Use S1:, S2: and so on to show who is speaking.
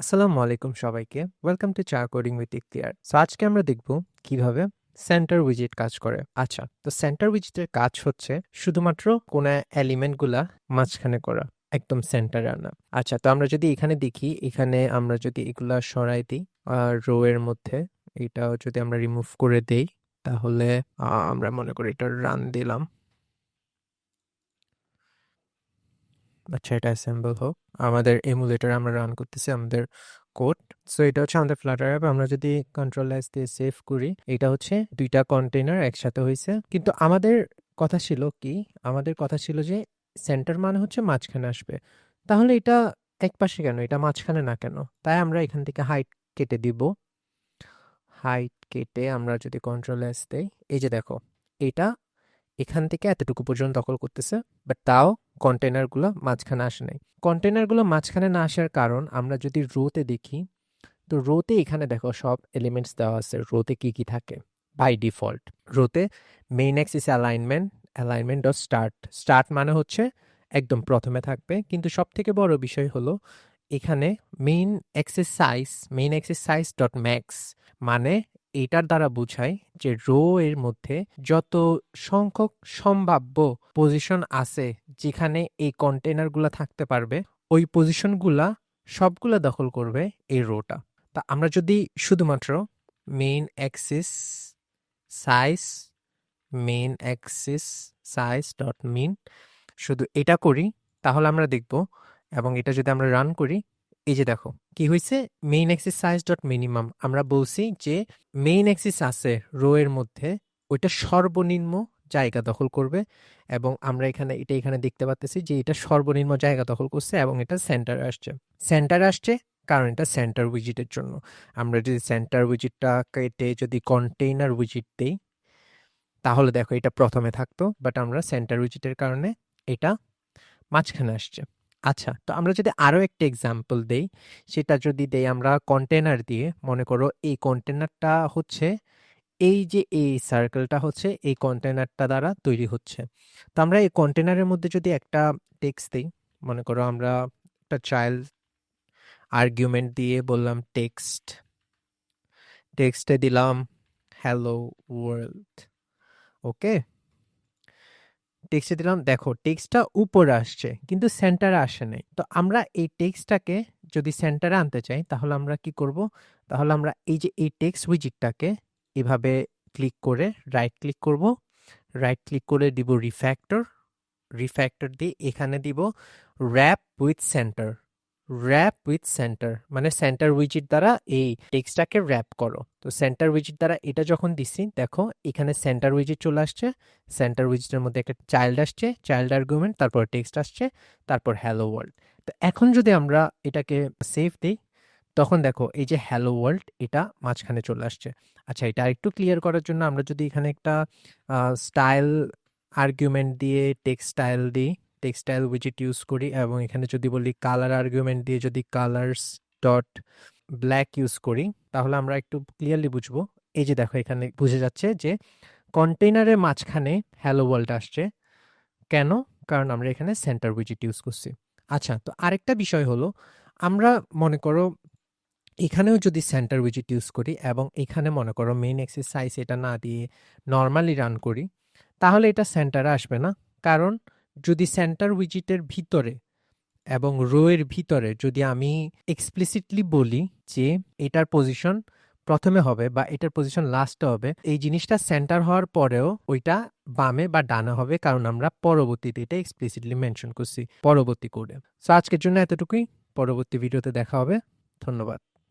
S1: আসসালামু আলাইকুম সবাইকে। ওয়েলকাম টু চা কোডিং উইথ ইখতিয়ার সো আজকে আমরা দেখব কীভাবে সেন্টার উইজিট কাজ করে। আচ্ছা তো সেন্টার উইজিটের কাজ হচ্ছে শুধুমাত্র কোন এলিমেন্টগুলা মাঝখানে করা, একদম সেন্টারে আনা। আচ্ছা তো আমরা যদি এখানে দেখি, এখানে আমরা যদি এগুলা সরাই দিই রো এর মধ্যে এটাও যদি আমরা রিমুভ করে দেই, তাহলে আমরা মনে করি এটা রান দিলাম। আচ্ছা এটা অ্যাসেম্বল হোক, আমাদের এমুলেটর আমরা রান করতেছি আমাদের কোড সো এটা হচ্ছে আমাদের ফ্লাটার অ্যাপ আমরা যদি কন্ট্রোল দিয়ে সেভ করি, এটা হচ্ছে দুইটা কন্টেনার একসাথে হয়েছে কিন্তু আমাদের কথা ছিল কি, আমাদের কথা ছিল যে সেন্টার মানে হচ্ছে মাঝখানে আসবে। তাহলে এটা এক পাশে কেন? এটা মাঝখানে না কেন? তাই আমরা এখান থেকে হাইট কেটে দিব। হাইট কেটে আমরা যদি কন্ট্রোল এস দেই, এই যে দেখো, এটা এখান থেকে এতটুকু পর্যন্ত দখল করতেছে বাট তাও কন্টেনারগুলো মাঝখানে আসে নাই। কন্টেনারগুলো মাঝখানে না আসার কারণ আমরা যদি রোতে দেখি, তো রোতে এখানে দেখো সব এলিমেন্টস দেওয়া আছে, রোতে কি কি থাকে? By default রোতে main axis alignment alignment dot start start মানে হচ্ছে একদম প্রথমে থাকবে, কিন্তু সব থেকে বড় বিষয় হলো এখানে main axis size main axis size dot max মানে এটার দ্বারা বোঝায় যে রো এর মধ্যে যত সংখ্যক সম্ভাব্য পজিশন আছে যেখানে এই কন্টেনারগুলো থাকতে পারবে, ওই পজিশনগুলা সবগুলা দখল করবে এই রোটা। তা আমরা যদি শুধুমাত্র main axis size main axis size dot min শুধু এটা করি, তাহলে আমরা দেখব এবং এটা যদি আমরা রান করি এই যে দেখো, কি হয়েছে main axis size dot minimum আমরা বলছি যে মেইন অ্যাক্সিস আছে রো এর মধ্যে, ওইটা সর্বনিম্ন জায়গা দখল করবে এবং আমরা এখানে, এটা এখানে দেখতে পাচ্ছি যে এটা সর্বনিম্ন জায়গা দখল করছে এবং এটা সেন্টার আসছে। সেন্টার আসছে কারণ এটা সেন্টার উইজিটের জন্য। আমরা যদি সেন্টার উইজিটটা কেটে যদি কন্টেইনার উইজিট দেই, তাহলে দেখো এটা প্রথমে থাকতো বাট আমরা সেন্টার উইজিটের কারণে এটা মাঝখানে আসছে। আচ্ছা তো আমরা যদি আরও একটা এক্সাম্পল দেই, সেটা যদি দেই আমরা কন্টেনার দিয়ে, মনে করো এই কন্টেনারটা হচ্ছে, এই যে এই সার্কেলটা হচ্ছে, এই কন্টেনারটা দ্বারা তৈরি হচ্ছে। তো আমরা এই কন্টেনারের মধ্যে যদি একটা টেক্সট দিই, মনে করো আমরা একটা চাইল্ড আর্গুমেন্ট দিয়ে বললাম টেক্সট টেক্সটে দিলাম হ্যালো ওয়ার্ল্ড ওকে টেক্সটে দিলাম, দেখো টেক্সটটা উপরে আসছে, কিন্তু সেন্টারে আসে নাই। তো আমরা এই টেক্সটটাকে যদি সেন্টারে আনতে চাই, তাহলে আমরা কি করব? তাহলে আমরা এই যে এই টেক্সট উইজিটটাকে এভাবে ক্লিক করে রাইট ক্লিক করব। রাইট ক্লিক করে দিব রিফ্যাক্টর রিফ্যাক্টর দিয়ে এখানে দিব wrap with centre wrap with centre মানে সেন্টার উইজিট দ্বারা এই টেক্সটটাকে র্যাপ করো। তো সেন্টার উইজিট দ্বারা এটা যখন দিচ্ছি দেখো, এখানে সেন্টার উইজিট চলে আসছে সেন্টার উইজিটের মধ্যে একটা চাইল্ড আসছে চাইল্ড আর্গুমেন্ট তারপর টেক্সট আসছে, তারপর হ্যালো ওয়ার্ল্ড তো এখন যদি আমরা এটাকে সেভ দিই, তখন দেখো, এই যে হ্যালো ওয়ার্ল্ড এটা মাঝখানে চলে আসছে। আচ্ছা এটা আরেকটু ক্লিয়ার করার জন্য আমরা যদি এখানে একটা স্টাইল আর্গুমেন্ট দিয়ে টেক্সটাইল দিই টেক্সটাইল উইজিট ইউজ করি এবং এখানে যদি বলি কালার আর্গুমেন্ট দিয়ে যদি কালার্স ডট ব্ল্যাক ইউজ করি, তাহলে আমরা একটু ক্লিয়ারলি বুঝব। এই যে দেখো, এখানে বুঝে যাচ্ছে যে কন্টেইনারের মাঝখানে হ্যালো ওয়ার্ল্ড আসছে। কেন? কারণ আমরা এখানে সেন্টার উইজিট ইউজ করছি। আচ্ছা তো আরেকটা বিষয় হলো, আমরা মনে করো এখানেও যদি সেন্টার উইজিট ইউজ করি এবং এখানে মনে করো মেইন এক্সারসাইজ এটা না দিয়ে নর্মালি রান করি, তাহলে এটা সেন্টারে আসবে না। কারণ যদি সেন্টার উইজিটের ভিতরে এবং রো এর ভিতরে যদি আমি এক্সপ্লিসিটলি বলি যে এটার পজিশন প্রথমে হবে বা এটার পজিশন লাস্টে হবে, এই জিনিসটা সেন্টার হওয়ার পরেও ওইটা বামে বা ডানে হবে কারণ আমরা পরবর্তীতে এটা এক্সপ্লিসিটলি মেনশন করছি, পরবর্তী কোডে সো আজকের জন্য এতটুকুই। পরবর্তী ভিডিওতে দেখা হবে। ধন্যবাদ।